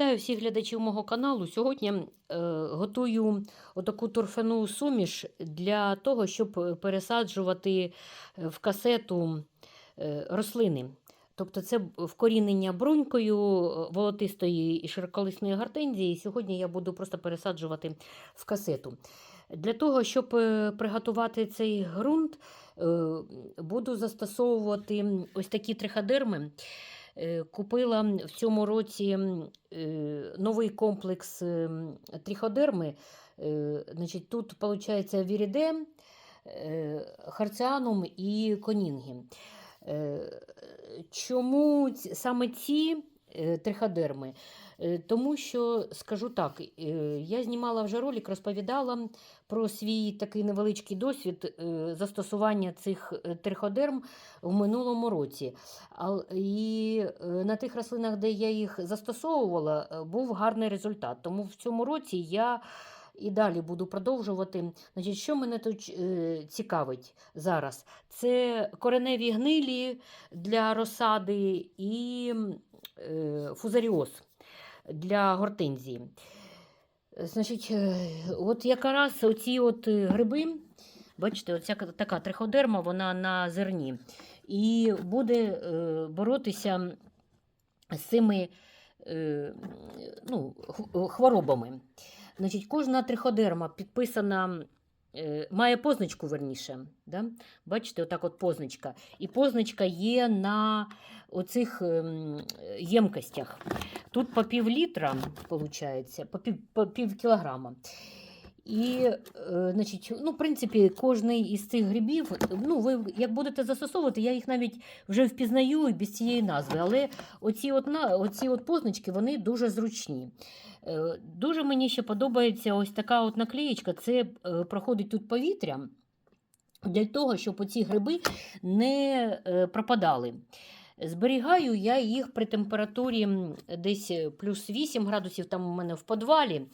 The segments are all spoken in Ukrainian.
Вітаю всіх глядачів мого каналу. Сьогодні е, готую отаку торфяну суміш для того, щоб пересаджувати е, в касету е, рослини. Тобто це вкорінення брунькою е, волотистої і широколисної гортензії. Сьогодні я буду просто пересаджувати в касету. Для того, щоб е, приготувати цей ґрунт, е, буду застосовувати ось такі триходерми. Е, Купила в цьому році е, новий комплекс ем, тріходерми. Е, Значить, тут виходить віріде, е, харціанум і конінги. Е, Чому саме ці е, триходерми? Е, Тому що, скажу так, е, я знімала вже ролик, розповідала про свій такий невеличкий досвід е, застосування цих е, триходерм в минулому році. І е, на тих рослинах, де я їх застосовувала, е, був гарний результат. Тому в цьому році я і далі буду продовжувати. Значить, що мене тут е, цікавить зараз? Це кореневі гнилі для розсади і е, фузаріоз для гортензії. Значить, е, от якраз оці от гриби, бачите, оця така триходерма, вона на зерні. І буде боротися з цими ну, хворобами. Значить, кожна триходерма підписана, е, має позначку верніше. Да? Бачите, отак от позначка. І позначка є на оцих ем, ємкостях. Тут по пів літра, виходить, по пів, по пів кілограма. І, е, значить, ну, в принципі, кожний із цих грибів, ну, ви як будете застосовувати, я їх навіть вже впізнаю без цієї назви, але оці от, оці от позначки, вони дуже зручні. Е, Дуже мені ще подобається ось така от наклеєчка, це е, проходить тут повітря для того, щоб оці гриби не пропадали. Зберігаю я їх при температурі десь плюс 8 градусів, там у мене в подвалі.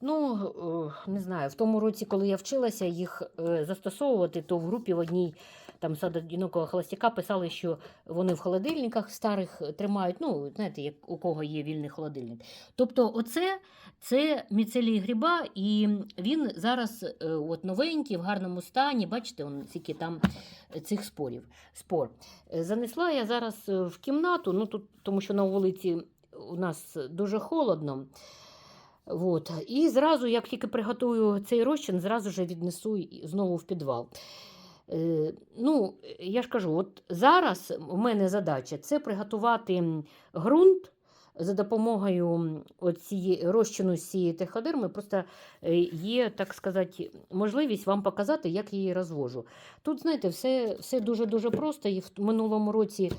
Ну, е, не знаю, в тому році, коли я вчилася їх е, застосовувати, то в групі в одній там сад одинокого холостяка писали, що вони в холодильниках старих тримають. Ну, знаєте, як у кого є вільний холодильник. Тобто, оце це міцелій гриба, і він зараз е, от новенький, в гарному стані. Бачите, он, скільки там цих спорів. спор. Е, Занесла я зараз е, в кімнату, ну, тут, тому що на вулиці у нас дуже холодно. От. І зразу, як тільки приготую цей розчин, зразу ж віднесу знову в підвал. Е, ну, я ж кажу, от зараз у мене задача це приготувати ґрунт за допомогою м, оцієї розчину з цієї триходерми. Просто е, є, так сказати, можливість вам показати, як її розвожу. Тут, знаєте, все, все дуже-дуже просто. І в минулому році.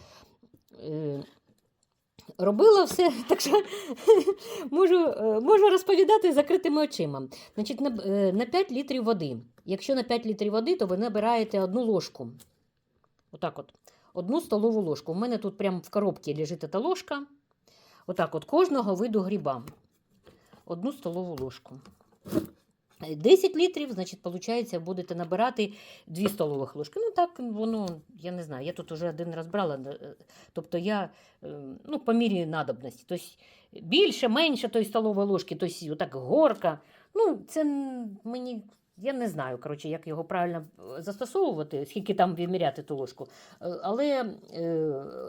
Робила все, так що можу, е, можу розповідати закритими очима. Значить, на, е, на 5 літрів води. Якщо на 5 літрів води, то ви набираєте одну ложку. Отак от. Одну столову ложку. У мене тут прямо в коробці лежить та ложка. Отак от кожного виду гриба. Одну столову ложку. Е, 10 літрів, значить, виходить, будете набирати 2 столових ложки. Ну так, воно, я не знаю, я тут уже один раз брала. е, Тобто я е, ну, по мірі надобності. Тобто більше, менше тої столової ложки, тобто отак горка. Ну, це мені. Я не знаю, коротше, як його правильно е, застосовувати, скільки там виміряти ту ложку. Але,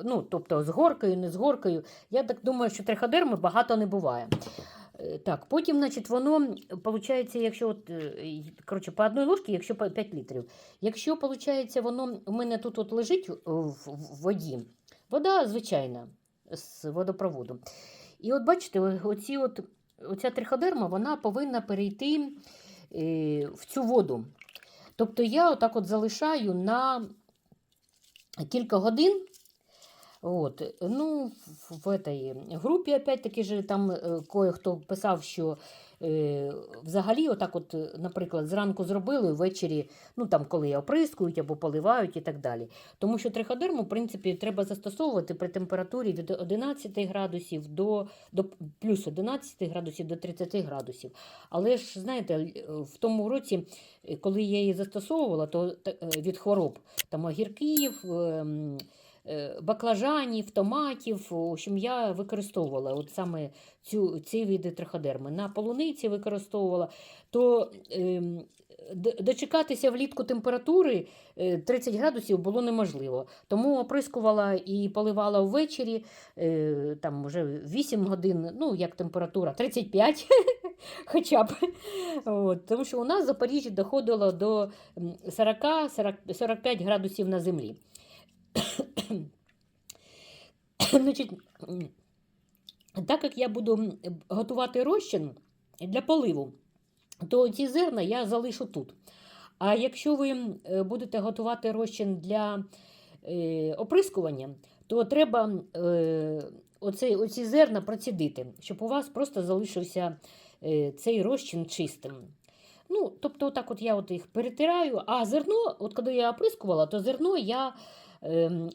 ну, тобто, з горкою, не з горкою, я так думаю, що триходерми багато не буває. Е, Так, потім, значить, воно, виходить, якщо от, е, коротше, по одній ложці, якщо по 5 літрів. Якщо, виходить, воно у мене тут от лежить в, воді, вода звичайна з водопроводу. І от бачите, оці от, оця триходерма вона повинна перейти е, в цю воду. Тобто я отак от залишаю на кілька годин. От. Ну, в, этой групі, опять-таки, же, там е, кое-хто писав, що е, взагалі, отак, от, е, наприклад, зранку зробили, ввечері, ну там, коли оприскують або поливають і так далі. Тому що триходерму, в принципі, треба застосовувати при температурі від 11 градусів до, до плюс 11 градусів до 30 градусів. Але ж, знаєте, е, в тому році, е, коли я її застосовувала, то е, від хвороб там огірків. е, баклажанів, томатів. В общем, я використовувала от саме цю, ці види триходерми. На полуниці використовувала, то д- дочекатися влітку температури е, 30 градусів було неможливо. Тому оприскувала і поливала ввечері, е, там вже 8 годин, ну як температура, 35 хоча б. От, тому що у нас в Запоріжжі доходило до 40-45 градусів на землі. Значить, так як я буду готувати розчин для поливу, то ці зерна я залишу тут. А якщо ви будете готувати розчин для е, оприскування, то треба е, оце, оці зерна процідити, щоб у вас просто залишився е, цей розчин чистим. Ну, тобто, отак от я от їх перетираю, а зерно, от коли я оприскувала, то зерно я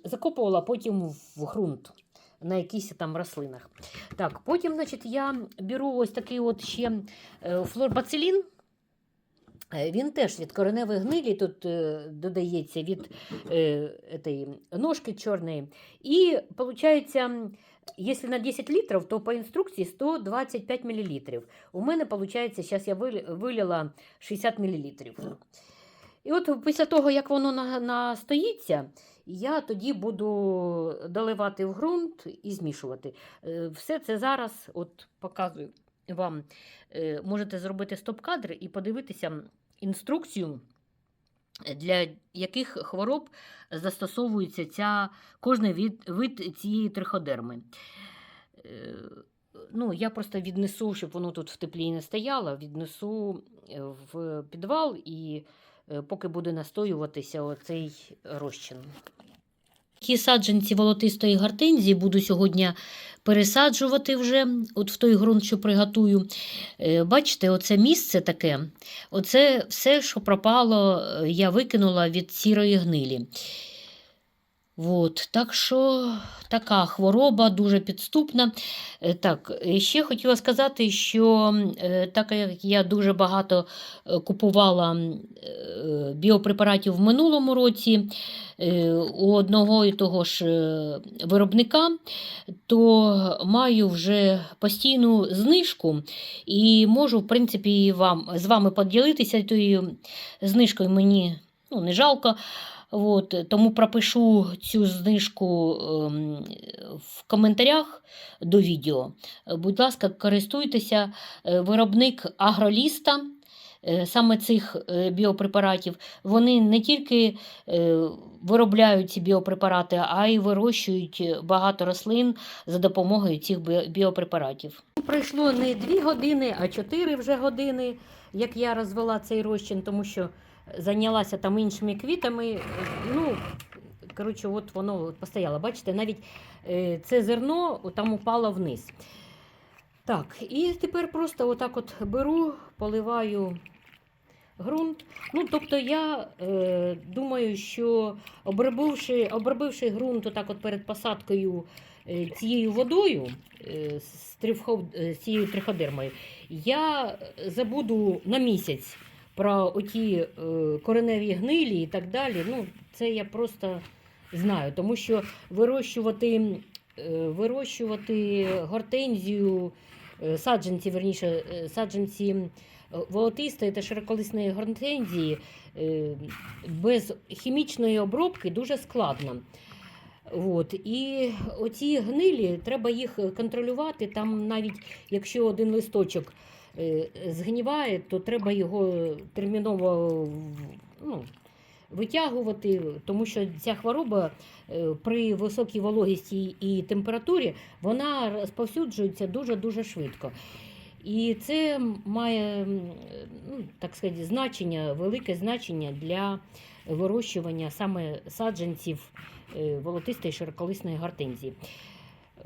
закопувала потім в ґрунт на якихось там рослинах. Так, потім, значить, я беру ось такий от ще е, флорбацилін. Е, Він теж від кореневої гнилі тут е, додається від этой ножки чорної. І виходить, якщо на 10 літрів, то по інструкції 125 мл. У мене виходить, зараз я вилі- вилила 60 мл. І от після того, як воно на- настоїться, я тоді буду доливати в ґрунт і змішувати. Е, Все це зараз от показую вам. Е, Можете зробити стоп-кадр і подивитися інструкцію, для яких хвороб застосовується ця, кожний від, вид цієї триходерми. Е, Ну, я просто віднесу, щоб воно тут в теплі не стояло, віднесу е, в підвал і е, поки буде настоюватися оцей розчин. Ті саджанці волотистої гортензії буду сьогодні пересаджувати вже от в той ґрунт, що приготую. Е, Бачите, оце місце таке, оце все, що пропало, е, я викинула від сірої гнилі. От, так що така хвороба дуже підступна. Е, Так, ще хотіла сказати, що е, так як я дуже багато е, купувала біопрепаратів в минулому році у одного і того ж виробника, то маю вже постійну знижку і можу, в принципі, вам, з вами поділитися тою знижкою мені ну, не жалко. От, тому пропишу цю знижку ем, в коментарях до відео. Будь ласка, користуйтеся. Е, Виробник агроліста, е, саме цих е, біопрепаратів, вони не тільки е, виробляють ці біопрепарати, а й вирощують багато рослин за допомогою цих біопрепаратів. Пройшло не 2 години, а 4 вже години, як я розвела цей розчин, тому що зайнялася там іншими квітами. Е, Ну, коротше, от воно постояло. Бачите, навіть е, це зерно там упало вниз. Так, і тепер просто отак от беру, поливаю ґрунт. Ну, тобто я е, думаю, що обробивши, обробивши ґрунт отак от перед посадкою е, цією водою, е, з, трифхо- е, цією триходермою, я забуду на місяць про оті е, кореневі гнилі і так далі. Ну, це я просто знаю, тому що вирощувати, е, вирощувати гортензію, е, саджанці, верніше, саджанці волотистої та широколисної гортензії без хімічної обробки дуже складно. От. І оці гнилі, треба їх контролювати. Там навіть якщо один листочок згніває, то треба його терміново ну, витягувати, тому що ця хвороба е, при високій вологісті і температурі вона розповсюджується дуже-дуже швидко. І це має ну, так сказати, значення, велике значення для вирощування саме саджанців е, волотистої широколисної гортензії.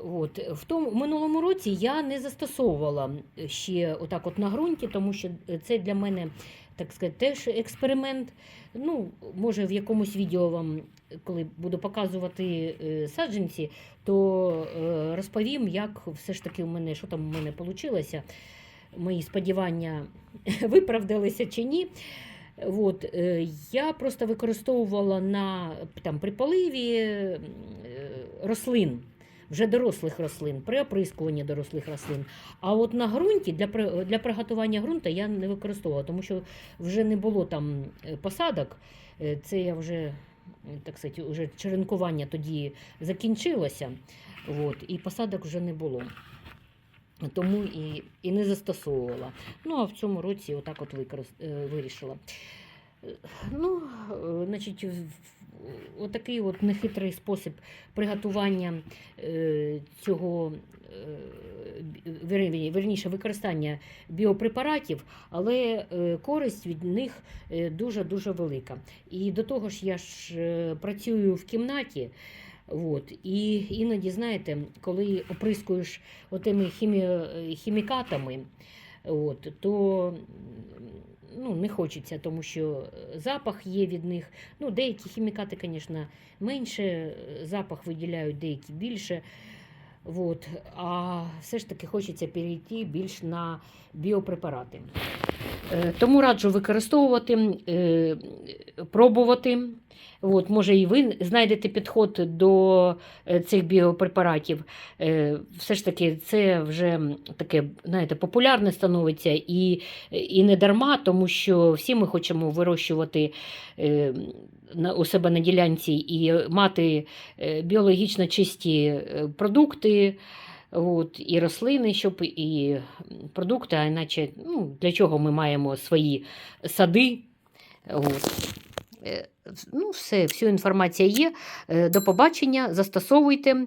От. В тому в минулому році я не застосовувала ще отак от на ґрунті, тому що це для мене так сказати, теж експеримент. Ну, може, в якомусь відео вам, коли буду показувати е, саджанці, то е, розповім, як все ж таки в мене, що там у мене вийшло. Мої сподівання виправдалися чи ні. От, е, я просто використовувала на, там, при поливі, е, рослин, вже дорослих рослин, при оприскуванні дорослих рослин. А от на ґрунті для, для приготування ґрунту я не використовувала, тому що вже не було там е, посадок. Е, Це я вже, е, так сказати, вже черенкування тоді закінчилося. От, і посадок вже не було. Тому і, і не застосовувала. Ну, а в цьому році отак от використ... вирішила. Ну, значить, отакий от нехитрий спосіб приготування е, цього, е, верніше, використання біопрепаратів, але е, користь від них дуже-дуже велика. І до того ж, я ж працюю в кімнаті. От, і іноді, знаєте, коли оприскуєш отими хімі... хімікатами, от, то ну, не хочеться, тому що запах є від них. Ну, деякі хімікати, звісно, менше е, запах виділяють, деякі більше. От, а все ж таки хочеться перейти більш на біопрепарати. Е, Тому раджу використовувати, е, пробувати. От, може, і ви знайдете підход до е, цих біопрепаратів. Все ж таки, це вже таке, знаєте, популярне становиться і, і не дарма, тому що всі ми хочемо вирощувати у себе на ділянці і мати біологічно чисті продукти. От, і рослини, щоб і продукти, а іначе ну, для чого ми маємо свої сади. От. Е, Ну, все, всю інформація є. Е, До побачення, застосовуйте.